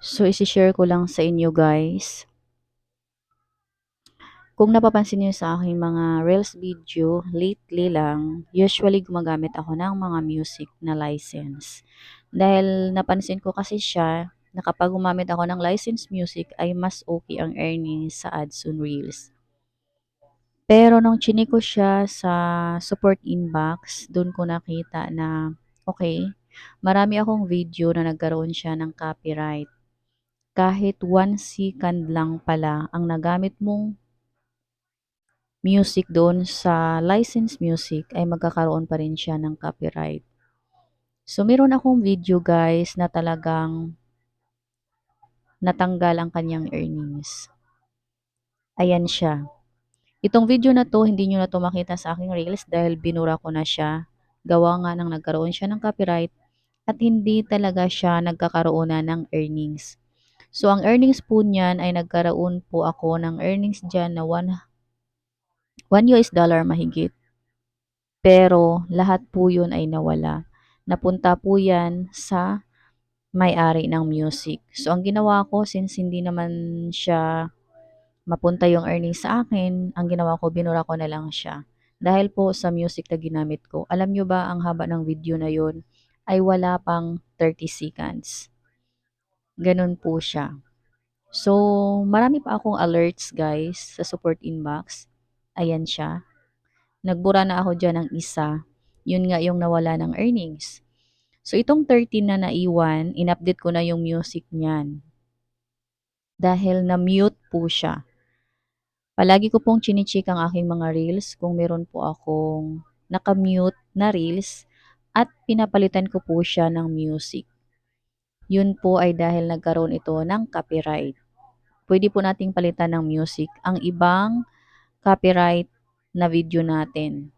So, isi-share ko lang sa inyo guys. Kung napapansin niyo sa aking mga reels video, lately lang, usually gumagamit ako ng mga music na license. Dahil napansin ko kasi siya, na kapag gumamit ako ng licensed music ay mas okay ang earnings sa ads on reels. Pero nung chinik ko siya sa support inbox, doon ko nakita na okay, marami akong video na nagkaroon siya ng copyright. Kahit 1 second lang pala ang nagamit mong music doon sa licensed music ay magkakaroon pa rin siya ng copyright. So, meron akong video guys na talagang natanggal ang kanyang earnings. Ayan siya. Itong video na to, hindi nyo na to makita sa aking reels dahil binura ko na siya. Gawa nga nang nagkaroon siya ng copyright at hindi talaga siya nagkakaroon na ng earnings. So, ang earnings po niyan ay nagkaroon po ako ng earnings dyan na 1 1 US dollar mahigit. Pero lahat po yun ay nawala. Napunta po yan sa may-ari ng music. So, ang ginawa ko, since hindi naman siya mapunta yung earnings sa akin, ang ginawa ko, binura ko na lang siya. Dahil po sa music na ginamit ko. Alam nyo ba, ang haba ng video na yun ay wala pang 30 seconds. Ganun po siya. So, marami pa akong alerts guys sa support inbox. Ayan siya. Nagbura na ako dyan ng isa. Yun nga yung nawala ng earnings. So, itong 13 na naiwan, in-update ko na yung music niyan. Dahil na-mute po siya. Palagi ko pong chinichik ang aking mga reels kung meron po akong naka-mute na reels at pinapalitan ko po siya ng music. Yun po ay dahil nagkaroon ito ng copyright. Pwede po nating palitan ng music ang ibang copyright na video natin.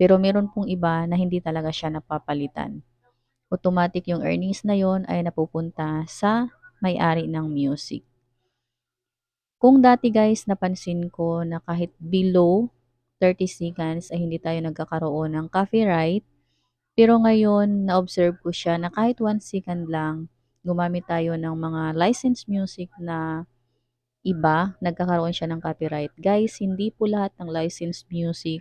Pero meron pong iba na hindi talaga siya napapalitan. Automatic yung earnings na yon ay napupunta sa may-ari ng music. Kung dati guys, napansin ko na kahit below 30 seconds ay hindi tayo nagkakaroon ng copyright. Pero ngayon, na-observe ko siya na kahit 1 second lang, gumamit tayo ng mga licensed music na iba, nagkakaroon siya ng copyright. Guys, hindi po lahat ng licensed music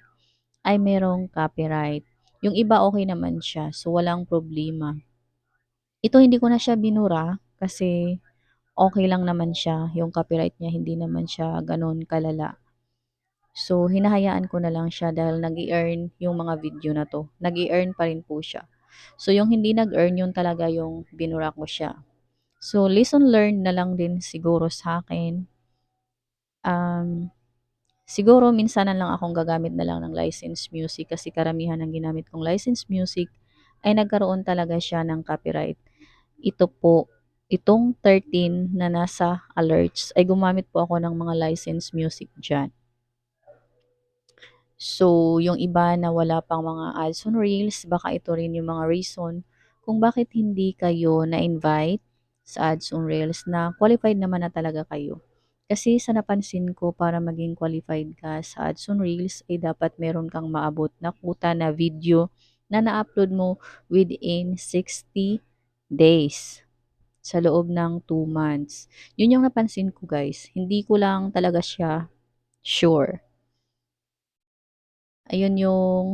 ay merong copyright. Yung iba okay naman siya, so walang problema. Ito hindi ko na siya binura kasi okay lang naman siya. Yung copyright niya hindi naman siya ganun kalala. So, hinahayaan ko na lang siya dahil nag earn yung mga video na to. nag earn pa rin po siya. So, yung hindi nag-earn, yun talaga yung binura ko siya. So, lesson learned na lang din siguro sa akin um, siguro minsan lang akong gagamit na lang ng licensed music kasi karamihan ng ginamit kong licensed music ay nagkaroon talaga siya ng copyright. Ito po, itong 13 na nasa alerts ay gumamit po ako ng mga licensed music dyan. So, yung iba na wala pang mga ads on Reels, baka ito rin yung mga reason kung bakit hindi kayo na-invite sa ads on Reels na qualified naman na talaga kayo. Kasi sa napansin ko, para maging qualified ka sa ads on Reels, ay dapat meron kang maabot na kuta na video na na-upload mo within 60 days sa loob ng 2 months. Yun yung napansin ko guys. Hindi ko lang talaga siya sure. Ayun yung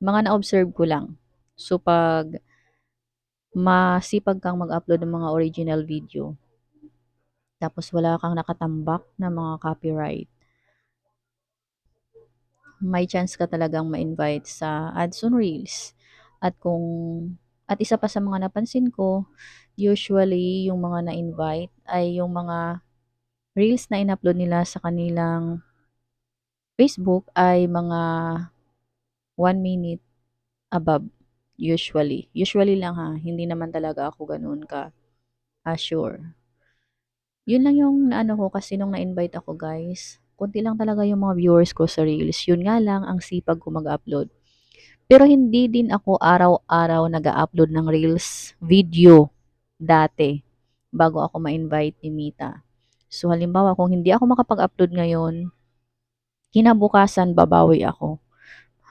mga na-observe ko lang. So pag masipag kang mag-upload ng mga original video, tapos wala kang nakatambak na mga copyright, may chance ka talagang ma-invite sa ads on Reels. At kung at isa pa sa mga napansin ko, usually yung mga na-invite ay yung mga reels na in-upload nila sa kanilang Facebook ay mga 1 minute above usually. Usually lang ha, hindi naman talaga ako ganoon ka uh, sure. Yun lang yung naano ko kasi nung na-invite ako guys, konti lang talaga yung mga viewers ko sa Reels. Yun nga lang ang sipag ko mag-upload. Pero hindi din ako araw-araw nag-upload ng Reels video dati bago ako ma-invite ni Mita. So halimbawa kung hindi ako makapag-upload ngayon, kinabukasan babawi ako.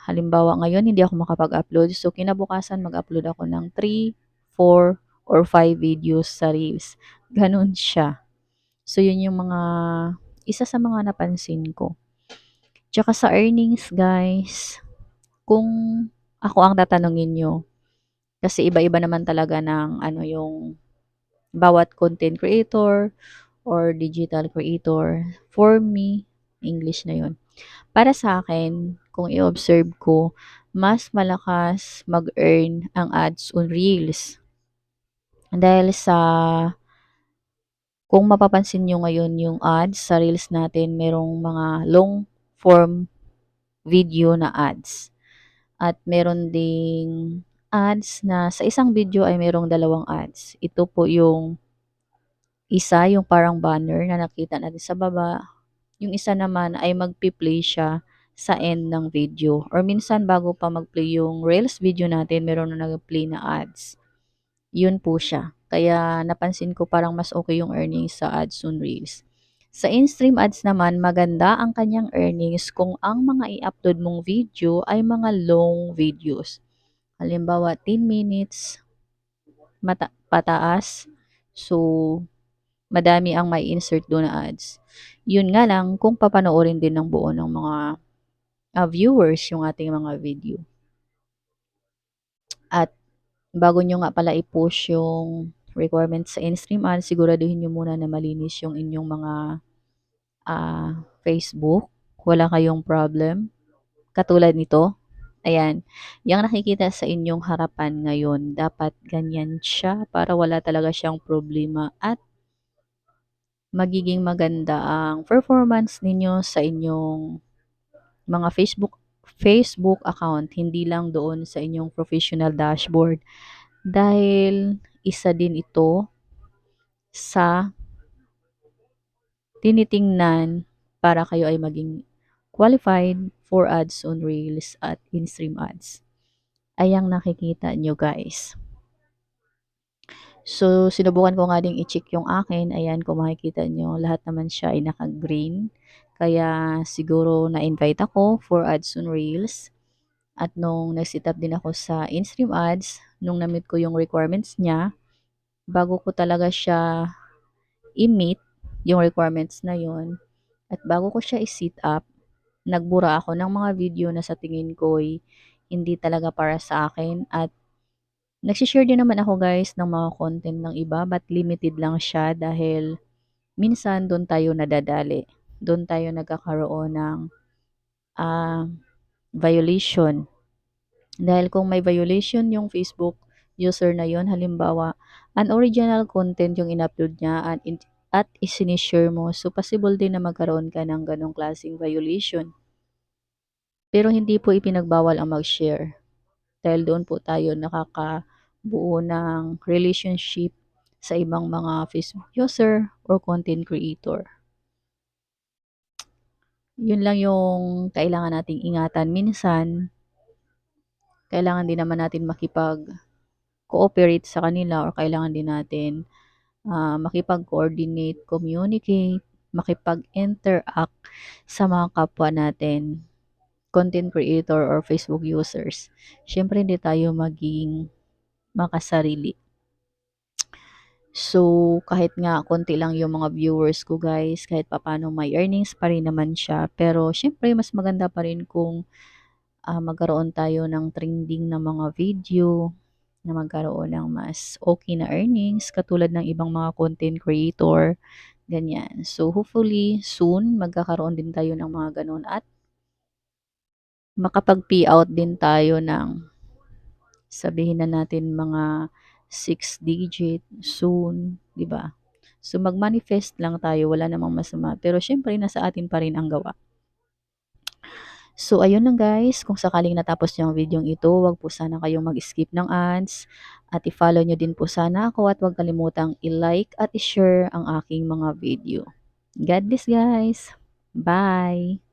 Halimbawa ngayon hindi ako makapag-upload, so kinabukasan mag-upload ako ng 3, 4, or 5 videos sa Reels. Gano'n siya. So, yun yung mga isa sa mga napansin ko. Tsaka sa earnings guys, kung ako ang tatanungin niyo, kasi iba-iba naman talaga ng ano yung bawat content creator or digital creator. For me, English na yun. Para sa akin, kung i-observe ko, mas malakas mag-earn ang ads on Reels. Dahil sa kung mapapansin nyo ngayon yung ads sa Reels natin, merong mga long form video na ads. At meron ding ads na sa isang video ay merong dalawang ads. Ito po yung isa, yung parang banner na nakita natin sa baba. Yung isa naman ay magpi-play siya sa end ng video. Or minsan bago pa mag-play yung Reels video natin, meron na nag-play na ads. Yun po siya. Kaya napansin ko parang mas okay yung earnings sa ads on Reels. Sa in-stream ads naman, maganda ang kanyang earnings kung ang mga i-upload mong video ay mga long videos. Halimbawa, 10 minutes mata- pataas. So, madami ang may insert doon na ads. Yun nga lang, kung papanoorin din ng buo ng mga uh, viewers yung ating mga video. At bago nyo nga pala i-push yung requirements sa in-stream ads, siguraduhin nyo muna na malinis yung inyong mga uh, Facebook. Wala kayong problem. Katulad nito. Ayan. Yung nakikita sa inyong harapan ngayon, dapat ganyan siya para wala talaga siyang problema at magiging maganda ang performance ninyo sa inyong mga Facebook Facebook account, hindi lang doon sa inyong professional dashboard. Dahil isa din ito sa tinitingnan para kayo ay maging qualified for ads on Reels at in-stream ads. Ayang nakikita nyo guys. So, sinubukan ko nga ding i-check yung akin. Ayan, kung makikita nyo, lahat naman siya ay naka-green. Kaya, siguro na-invite ako for ads on Reels. At nung nag-sit up din ako sa in-stream ads, nung na-meet ko yung requirements niya, bago ko talaga siya i-meet, yung requirements na yon at bago ko siya i-sit up, nagbura ako ng mga video na sa tingin ko ay hindi talaga para sa akin at nagsishare din naman ako guys ng mga content ng iba but limited lang siya dahil minsan doon tayo nadadali. Doon tayo nagkakaroon ng uh, violation. Dahil kung may violation yung Facebook user na yon halimbawa, unoriginal content yung in-upload niya at at isinishare mo. So, possible din na magkaroon ka ng ganong klaseng violation. Pero hindi po ipinagbawal ang mag-share. Dahil doon po tayo nakakabuo ng relationship sa ibang mga Facebook user or content creator. Yun lang yung kailangan nating ingatan. Minsan, kailangan din naman natin makipag-cooperate sa kanila or kailangan din natin uh, makipag-coordinate, communicate, makipag-interact sa mga kapwa natin, content creator or Facebook users. Siyempre, hindi tayo maging makasarili. So, kahit nga konti lang yung mga viewers ko guys, kahit papano may earnings pa rin naman siya. Pero, syempre, mas maganda pa rin kung uh, magkaroon tayo ng trending na mga video, na magkaroon ng mas okay na earnings katulad ng ibang mga content creator, ganyan. So, hopefully, soon, magkakaroon din tayo ng mga ganun at makapag-pay out din tayo ng sabihin na natin mga 6 digit soon, 'di ba? So mag-manifest lang tayo, wala namang masama. Pero syempre nasa atin pa rin ang gawa. So, ayun lang guys. Kung sakaling natapos niyo ang video ito, wag po sana kayong mag-skip ng ads. At i-follow nyo din po sana ako at huwag kalimutang i-like at i-share ang aking mga video. God bless guys! Bye!